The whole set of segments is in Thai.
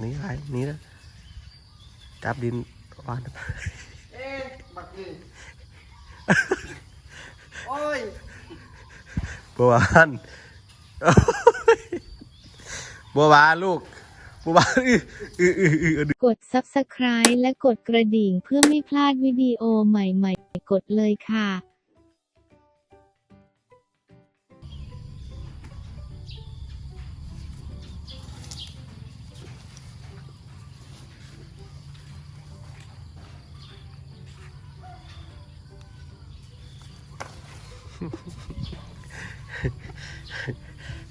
หนี่ไรหนี่นะจับดินวางเอ๊ะบักนี่โอ้ยบัวบานบัวบานลูกบัวบานอื้ออื้ออื้ออื้อกด subscribe และกดกระดิ่งเพื่อไม่พลาดวิดีโอใหม่ ๆ กดเลยค่ะ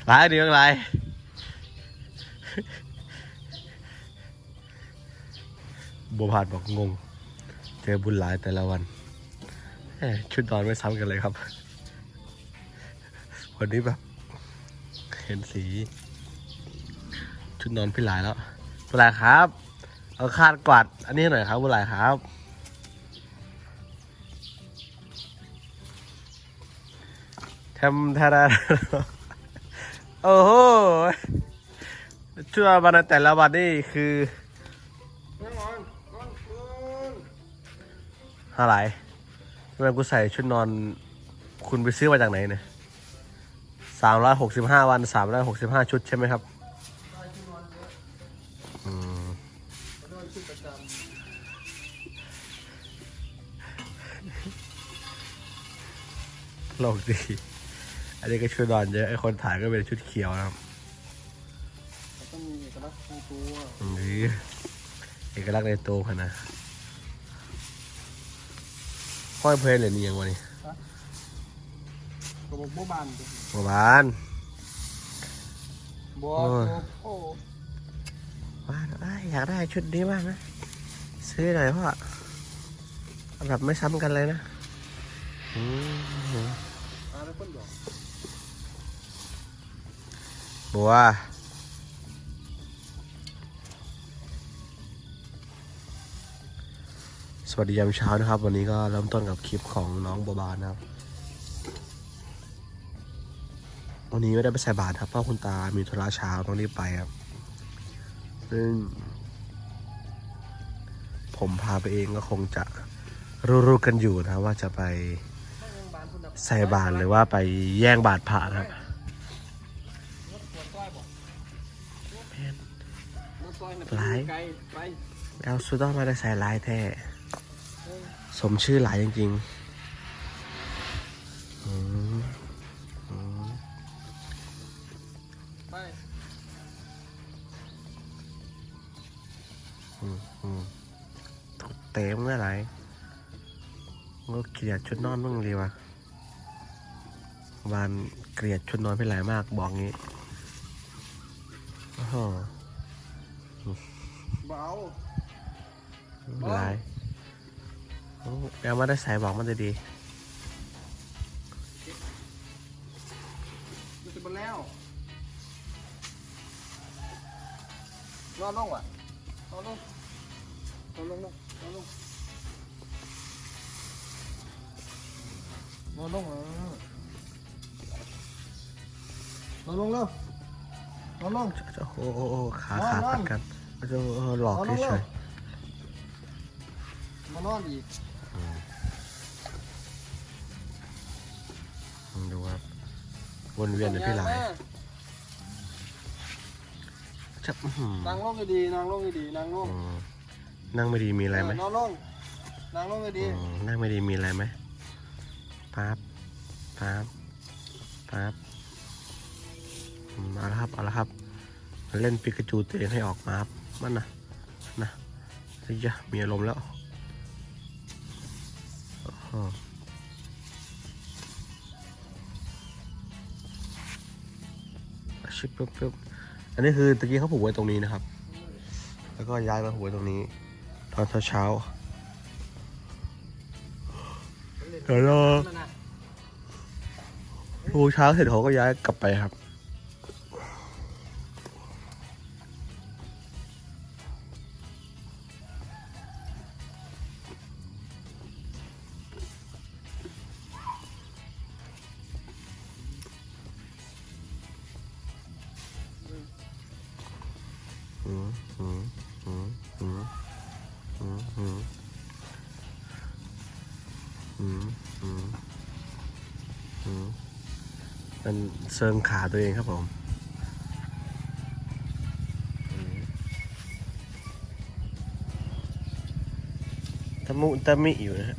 หลายเดือนไรบัวผานบอกงง เจอบุญหลายแต่ละวัน ชุดนอนไม่ซ้ำกันเลยครับ วันนี้แบบ เห็นสี ชุดนอนพี่หลายแล้วบุญหลายครับ เอาคาดกวาดอันนี้หน่อยครับบุญหลายครับทำทารา โอ้โหช่วงวันแต่ละวันนี่คือนั่งนอะไรทำไมกูใส่ชุดนอน คุณไปซื้อมาจากไหนเนี่ยสามร้อยหกสิบห้าวันสามร้อยหกสิบห้าชุดใช่ไหมครับได้ที่นอนเยอะอืมนอนชุดประจโลกดี อันนี้ก็ชุดนอนเยอะไอคนถ่ายก็เป็นชุดเขียวนะครับำมันต้องมีเอกลักษณ์ของตัวนี่เอกลักษณ์ในตัวขนาดห้อยเพลนเหรือนี่ยังวะนี่กระบอกบัวบานดิประมาณบัวโอ้ยโอ้ว่าเอ้ยอยากได้ชุดนี้มากนะ ซื้อหน่อยพ่อเอาแบบไม่ซ้ำกันเลยนะอืม อะไรเพิ่นบอกบัวสวัสดียามเช้านะครับ วันนี้ก็เริ่มต้นกับคลิปของน้องบัวบานนะครับ วันนี้ไม่ได้ไปใส่บาตรครับเพราะคุณตามีธุระเช้าต้องรีบไปครับซึ่งผมพาไปเองก็คงจะรู้ๆกันอยู่นะว่าจะไป ใส่บาตรหรือว่าไปแย่งบาตรพระนะครับรถปวดต้อยบอกรถต้อยน่ะหลายไลไปแล้วสุดต้องมาได้ใส่ลายแท้สมชื่อหลายจริงๆอืมอืมไปอืมอืมถูกเต็มเมื่อไหร่ก็เกลียดชุดนอนมึงดีวะ วานเกลียดชุดนอนพี่หลายมากบอกงี้โอ้โหเบาหลายโอ้แปลว่าได้ใส่บอกมันจะดีมันจะมาแล้วนอนลงว่ะนอนลงนอนลงลงนอนลงนอนลงเออ นอนลงเร็วนอนลงจะโอ้โหโอ้โหขานอนขาดนอนตัดกันจะเออหลอกนอนลงเฉเร็ยวมานอนอีกๆดูครับวนเวียนในพี่หลายจะอื้อหือนั่งลงดีๆนั่งลงดีๆนั่งลงอืมนั่งไม่ดีมีอะไรไหมนอนลงนั่งลงดีอืมนั่งไม่ดีมีอะไรไหมปั๊บปั๊บปั๊บอืม เอาละครับเอาละครับมาเล่นปิกาจูตัวเองให้ออกมาครับมันนะนะเฮ้ยมีอารมณ์แล้วอ้โหชิบปึ๊บปึ๊บอันนี้คือตะกี้เขาผูกไว้ตรงนี้นะครับ แล้วก็ย้ายมาผูกไว้ตรงนี้ ตอนเช้าเดี๋ยวรอผูกเช้าเสร็จเขาก็ย้ายกลับไปครับ มันเสริมขาตัวเองครับผมตะมุตะมิอยู่นะฮะ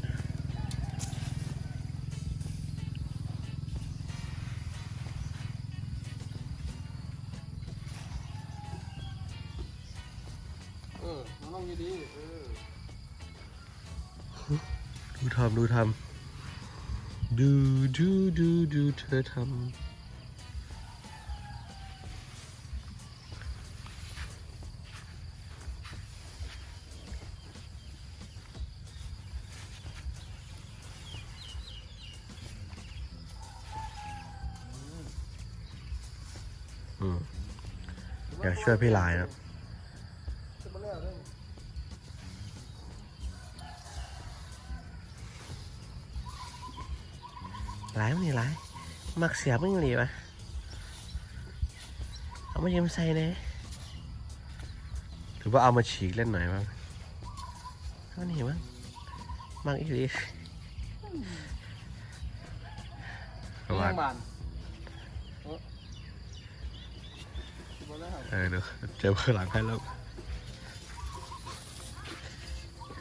ดูทำดูดูดูดูเธอทำอืมอยากช่วยพี่ลายนะมาเล่นเรื่อง หลายมันนี่หลายมักเสียบมึงหลีวะเอามายืมใส่เน่หรือว่าเอามาฉีกเล่นหน่อยบ้างเอานี่มั้งมักอีกทีประมาณบานเออจะมาเล่นเออเดี๋ยวเจอเพื่อนหลังให้แล้ว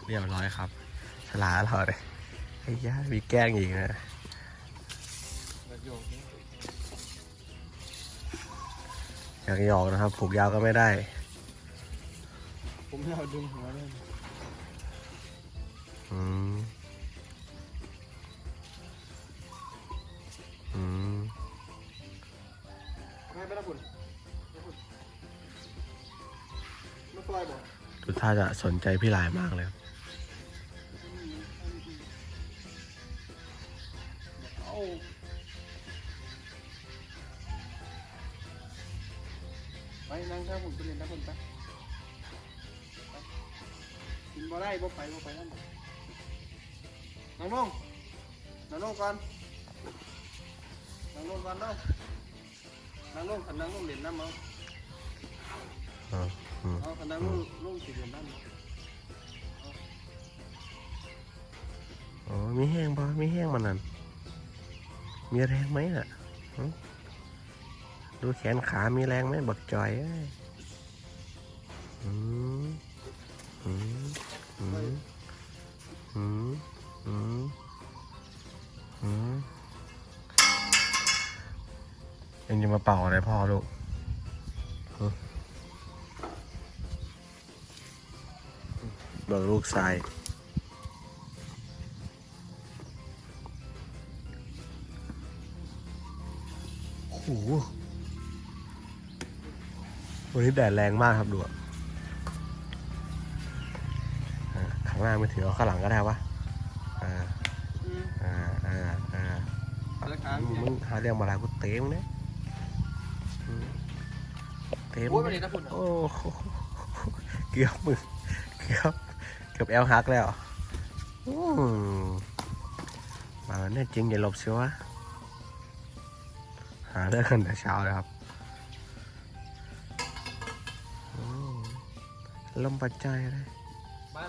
เรียบร้อยครับฉลาดเราเลยไอ้ย่ามีแกล้งอีกนะแบบโยกนี่ อยากหยอกนะครับ ผูกยาวก็ไม่ได้ ผมไม่เอาดึงหัวเลยอืม อืมไม่ไปนะคุณไม่คุณไม่ปล่อยบ่ดูท่าจะสนใจพี่หลายมากเลยครับ นั่งข้างผมไปเรียนนะคุณไปไปกินบ่ได้บ่ไปบ่ไปนั่นนั่งลงนั่งลงก่อนนั่งลงก่อนเนาะนั่งลงขันนั่งลงเรียนน้ำเอาอ่าอืมเอาขันนั่งลงลงสี่เรียนน้ำอ๋อมีแห้งปะมีแห้งมันนั่นมีแรงไหมน่ะหึ ดูแขนขามีแรงไหมบักจอยเอ้ยอืมอืมอืมอืมอืมอืมเอ็งจะมาเป่าอะไรพ่อลูกหึบอกลูกชายโอ้ วันนี้แดดแรงมากครับดูอะอ่าข้างหน้าไม่ถือเอาข้างหลังก็ได้วะอ่าอืมอ่าอ่าอ่าแล้วขามึงมึงหาเรื่องมาลากูเตะมึงเนี่ยอืมเตะโอ้มึยงไปเลยนะคุณโอ้โหเกือบมึงเกือบเกือบแอลฮักแล้วอืมมาแล้วเนี่ยจริงอย่าหลบสิวะหาเรื่องกันแต่เช้าเลยครับ ลมปัจจัยอะไรบ้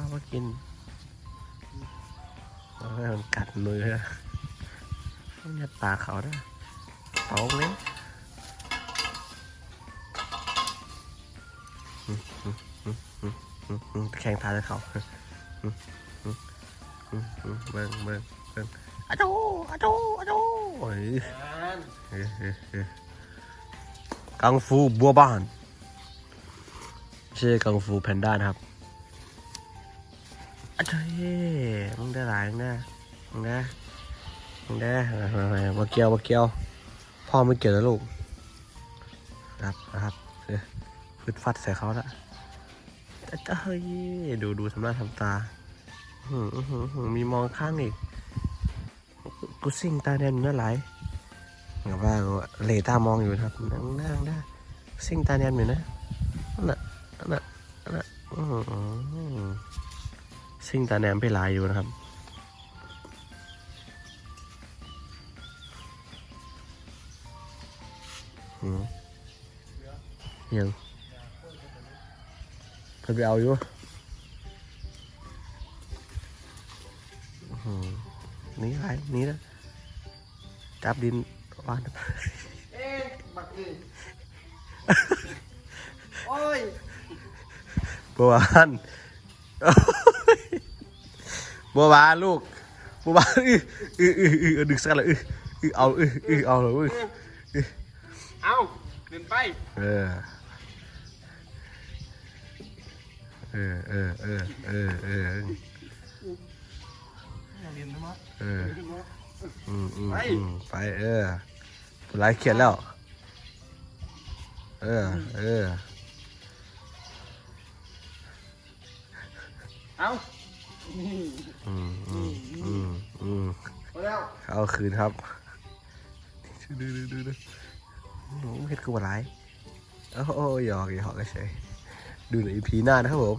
าว่ากินมันกัดมือนะมัจะปากเขาได้ตอกเลยแข่งทายเขาเบิ่งเบิ่งเบิ่งอะโจอะโจอะโจานกังฟูบัวบ้านไม่ใช่กังฟูแพนด้านะครับอาเจ้ยมึงได้หลายมึงได้มึงได้มึงได้มาเกี่ยวมาเกี่ยว พ่อไม่เกี่ยวแล้วลูกนะครับนะครับฟึดฟัดใส่เขาละอาเจ้ยดูดูทำหน้าทำตาหืออื้อหือมีมองข้างอีก กูซิ่งตาแดงอยู่นั่นหลาย แบบว่าเลตามองอยู่นะครับนั่งนั่งได้ซิ่งตาเนียนอยู่นะนั่นน่ะนั่นน่ะนั่นน่ะซิ่งตาแนมไปลายอยู่นะครับอืมยังเพิ่นไปเอาอยู่นี่ไรนี่นะจับดิน วางเอ๊ะบักนี่โอ้ยบัวบานโอ้ยบัวบานลูกบัวบานอืออืออืออือดึกสักเลยอืออือเอา อืออือเอาเลยเอาเดินไปเออเออเออเออเออเอออย่าเรียนนะมั้งเอออืมอืมอืมไปเออผู้ร้ายเขียนแล้ว เออ เออ เอานี่อืมอืมอืมอืมพอแล้วเอาคืนครับดูดูดูดูหนูเห็ดกูอะไรโอ้โหหยอกหยอกเฉยดูในอีพีหน้านะครับผม